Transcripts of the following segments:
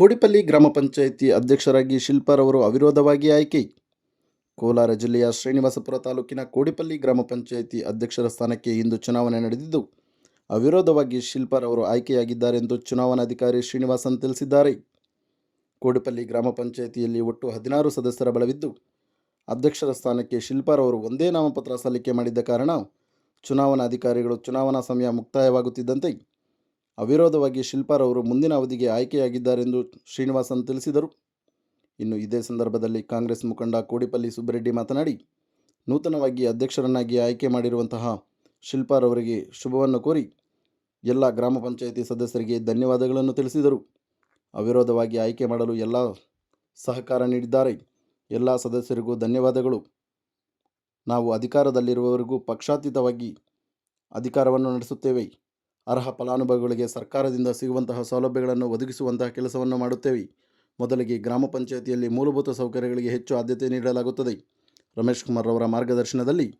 ಕೋಡಿಪಲ್ಲಿ ಗ್ರಾಮ ಪಂಚಾಯಿತಿ ಅಧ್ಯಕ್ಷರಾಗಿ ಶಿಲ್ಪರವರು ಅವಿರೋಧವಾಗಿ ಆಯ್ಕೆ. ಕೋಲಾರ ಜಿಲ್ಲೆಯ ಶ್ರೀನಿವಾಸಪುರ ತಾಲೂಕಿನ ಕೋಡಿಪಲ್ಲಿ ಗ್ರಾಮ ಪಂಚಾಯಿತಿ ಅಧ್ಯಕ್ಷರ ಸ್ಥಾನಕ್ಕೆ ಇಂದು ಚುನಾವಣೆ ನಡೆದಿದ್ದು, ಅವಿರೋಧವಾಗಿ ಶಿಲ್ಪಾರವರು ಆಯ್ಕೆಯಾಗಿದ್ದಾರೆಂದು ಚುನಾವಣಾಧಿಕಾರಿ ಶ್ರೀನಿವಾಸನ್ ತಿಳಿಸಿದ್ದಾರೆ. ಕೋಡಿಪಲ್ಲಿ ಗ್ರಾಮ ಪಂಚಾಯಿತಿಯಲ್ಲಿ ಒಟ್ಟು ಹದಿನಾರು ಸದಸ್ಯರ ಬಲವಿದ್ದು, ಅಧ್ಯಕ್ಷರ ಸ್ಥಾನಕ್ಕೆ ಶಿಲ್ಪಾರವರು ಒಂದೇ ನಾಮಪತ್ರ ಸಲ್ಲಿಕೆ ಮಾಡಿದ್ದ ಕಾರಣ ಚುನಾವಣಾಧಿಕಾರಿಗಳು ಚುನಾವಣಾ ಸಮಯ ಮುಕ್ತಾಯವಾಗುತ್ತಿದ್ದಂತೆ ಅವಿರೋಧವಾಗಿ ಶಿಲ್ಪಾರವರು ಮುಂದಿನ ಅವಧಿಗೆ ಆಯ್ಕೆಯಾಗಿದ್ದಾರೆಂದು ಶ್ರೀನಿವಾಸನ್ ತಿಳಿಸಿದರು. ಇನ್ನು ಇದೇ ಸಂದರ್ಭದಲ್ಲಿ ಕಾಂಗ್ರೆಸ್ ಮುಖಂಡ ಕೋಡಿಪಲ್ಲಿ ಸುಬ್ಬರೆಡ್ಡಿ ಮಾತನಾಡಿ, ನೂತನವಾಗಿ ಅಧ್ಯಕ್ಷರನ್ನಾಗಿ ಆಯ್ಕೆ ಮಾಡಿರುವಂತಹ ಶಿಲ್ಪಾರವರಿಗೆ ಶುಭವನ್ನು ಕೋರಿ ಎಲ್ಲ ಗ್ರಾಮ ಪಂಚಾಯಿತಿ ಸದಸ್ಯರಿಗೆ ಧನ್ಯವಾದಗಳನ್ನು ತಿಳಿಸಿದರು. ಅವಿರೋಧವಾಗಿ ಆಯ್ಕೆ ಮಾಡಲು ಎಲ್ಲ ಸಹಕಾರ ನೀಡಿದ್ದಾರೆ. ಎಲ್ಲ ಸದಸ್ಯರಿಗೂ ಧನ್ಯವಾದಗಳು. ನಾವು ಅಧಿಕಾರದಲ್ಲಿರುವವರೆಗೂ ಪಕ್ಷಾತೀತವಾಗಿ ಅಧಿಕಾರವನ್ನು ನಡೆಸುತ್ತೇವೆ. ಅರ್ಹ ಫಲಾನುಭವಿಗಳಿಗೆ ಸರ್ಕಾರದಿಂದ ಸಿಗುವಂತಹ ಸೌಲಭ್ಯಗಳನ್ನು ಒದಗಿಸುವಂತಹ ಕೆಲಸವನ್ನು ಮಾಡುತ್ತೇವೆ. ಮೊದಲಿಗೆ ಗ್ರಾಮ ಪಂಚಾಯಿತಿಯಲ್ಲಿ ಮೂಲಭೂತ ಸೌಕರ್ಯಗಳಿಗೆ ಹೆಚ್ಚು ಆದ್ಯತೆ ನೀಡಲಾಗುತ್ತದೆ. ರಮೇಶ್ ಕುಮಾರ್ ಅವರ ಮಾರ್ಗದರ್ಶನದಲ್ಲಿ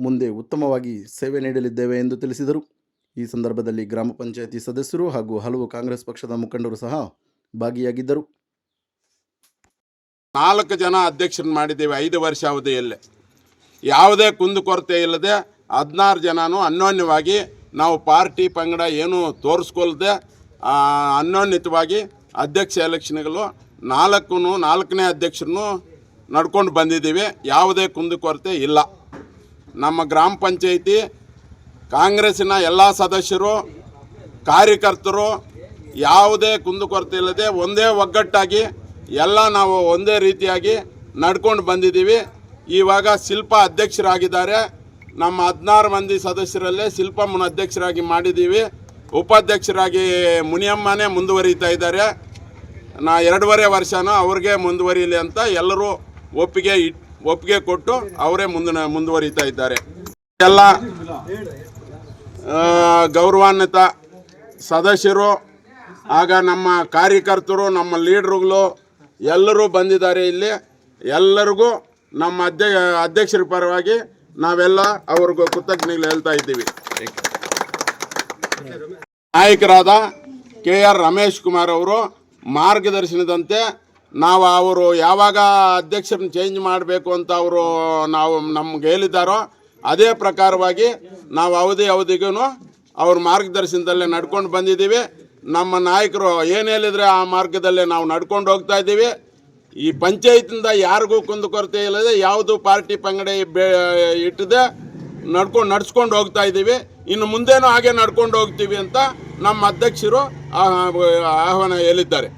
ಮುಂದೆ ಉತ್ತಮವಾಗಿ ಸೇವೆ ನೀಡಲಿದ್ದೇವೆ ಎಂದು ತಿಳಿಸಿದರು. ಈ ಸಂದರ್ಭದಲ್ಲಿ ಗ್ರಾಮ ಪಂಚಾಯಿತಿ ಸದಸ್ಯರು ಹಾಗೂ ಹಲವು ಕಾಂಗ್ರೆಸ್ ಪಕ್ಷದ ಮುಖಂಡರು ಸಹ ಭಾಗಿಯಾಗಿದ್ದರು. ನಾಲ್ಕು ಜನ ಅಧ್ಯಕ್ಷರನ್ನು ಮಾಡಿದ್ದೇವೆ. ಐದು ವರ್ಷ ಅವಧಿಯಲ್ಲೇ. ಯಾವುದೇ ಕುಂದುಕೊರತೆ ಇಲ್ಲದೆ ಹದಿನಾರು ಜನನೂ ಅನ್ಯೋನ್ಯವಾಗಿ ನಾವು ಪಾರ್ಟಿ ಪಂಗಡ ಏನು ತೋರಿಸ್ಕೊಳ್ದೆ ಅನ್ಯೋನ್ಯತವಾಗಿ ಅಧ್ಯಕ್ಷ ಎಲೆಕ್ಷನ್ಗಳು ನಾಲ್ಕು ನಾಲ್ಕನೇ ಅಧ್ಯಕ್ಷರನ್ನು ನಡ್ಕೊಂಡು ಬಂದಿದ್ದೀವಿ. ಯಾವುದೇ ಕುಂದುಕೊರತೆ ಇಲ್ಲ. ನಮ್ಮ ಗ್ರಾಮ ಪಂಚಾಯಿತಿ ಕಾಂಗ್ರೆಸ್ಸಿನ ಎಲ್ಲ ಸದಸ್ಯರು, ಕಾರ್ಯಕರ್ತರು ಯಾವುದೇ ಕುಂದುಕೊರತೆ ಇಲ್ಲದೆ ಒಂದೇ ಒಗ್ಗಟ್ಟಾಗಿ ಎಲ್ಲ ನಾವು ಒಂದೇ ರೀತಿಯಾಗಿ ನಡ್ಕೊಂಡು ಬಂದಿದ್ದೀವಿ. ಇವಾಗ ಶಿಲ್ಪ ಅಧ್ಯಕ್ಷರಾಗಿದ್ದಾರೆ. ನಮ್ಮ ಹದಿನಾರು ಮಂದಿ ಸದಸ್ಯರಲ್ಲೇ ಶಿಲ್ಪಮ್ಮನ ಅಧ್ಯಕ್ಷರಾಗಿ ಮಾಡಿದ್ದೀವಿ. ಉಪಾಧ್ಯಕ್ಷರಾಗಿ ಮುನಿಯಮ್ಮನೇ ಮುಂದುವರಿತಾ ಇದ್ದಾರೆ. ನಾ ಎರಡೂವರೆ ವರ್ಷನೂ ಅವ್ರಿಗೆ ಮುಂದುವರಿಲಿ ಅಂತ ಎಲ್ಲರೂ ಒಪ್ಪಿಗೆ ಇಟ್, ಒಪ್ಪಿಗೆ ಕೊಟ್ಟು ಅವರೇ ಮುಂದಿನ, ಮುಂದುವರಿತಾ ಇದ್ದಾರೆ. ಎಲ್ಲ ಗೌರವಾನ್ವಿತ ಸದಸ್ಯರು, ಆಗ ನಮ್ಮ ಕಾರ್ಯಕರ್ತರು, ನಮ್ಮ ಲೀಡ್ರುಗಳು ಎಲ್ಲರೂ ಬಂದಿದ್ದಾರೆ ಇಲ್ಲಿ. ಎಲ್ಲರಿಗೂ ನಮ್ಮ ಅಧ್ಯ ಅಧ್ಯಕ್ಷರ ಪರವಾಗಿ ನಾವೆಲ್ಲ ಅವ್ರಿಗೂ ಕೃತಜ್ಞತೆಗಳು ಹೇಳ್ತಾ ಇದ್ದೀವಿ. ನಾಯಕರಾದ ಕೆ ಆರ್ ರಮೇಶ್ ಕುಮಾರ್ ಅವರು ಮಾರ್ಗದರ್ಶನದಂತೆ ನಾವು ಅವರು ಯಾವಾಗ ಅಧ್ಯಕ್ಷರನ್ನ ಚೇಂಜ್ ಮಾಡಬೇಕು ಅಂತ ಅವರು ನಾವು ನಮ್ಗೆ ಹೇಳಿದ್ದಾರೋ ಅದೇ ಪ್ರಕಾರವಾಗಿ ನಾವು ಅವಧಿ ಅವಧಿಗೂ ಅವ್ರ ಮಾರ್ಗದರ್ಶನದಲ್ಲೇ ನಡ್ಕೊಂಡು ಬಂದಿದ್ದೀವಿ. ನಮ್ಮ ನಾಯಕರು ಏನು ಹೇಳಿದರೆ ಆ ಮಾರ್ಗದಲ್ಲೇ ನಾವು ನಡ್ಕೊಂಡು ಹೋಗ್ತಾ ಇದ್ದೀವಿ. ಈ ಪಂಚಾಯತಿಂದ ಯಾರಿಗೂ ಕುಂದುಕೊರತೆ ಇಲ್ಲದೆ ಯಾವುದು ಪಾರ್ಟಿ ಪಂಗಡ ಇಟ್ಟದೆ ನಡ್ಕೊಂಡು ನಡ್ಸ್ಕೊಂಡು ಹೋಗ್ತಾ ಇದ್ದೀವಿ ಇನ್ನು ಮುಂದೇನೂ ಹಾಗೆ ನಡ್ಕೊಂಡು ಹೋಗ್ತೀವಿ ಅಂತ ನಮ್ಮ ಅಧ್ಯಕ್ಷರು ಆಹ್ವಾನ ಹೇಳಿದ್ದಾರೆ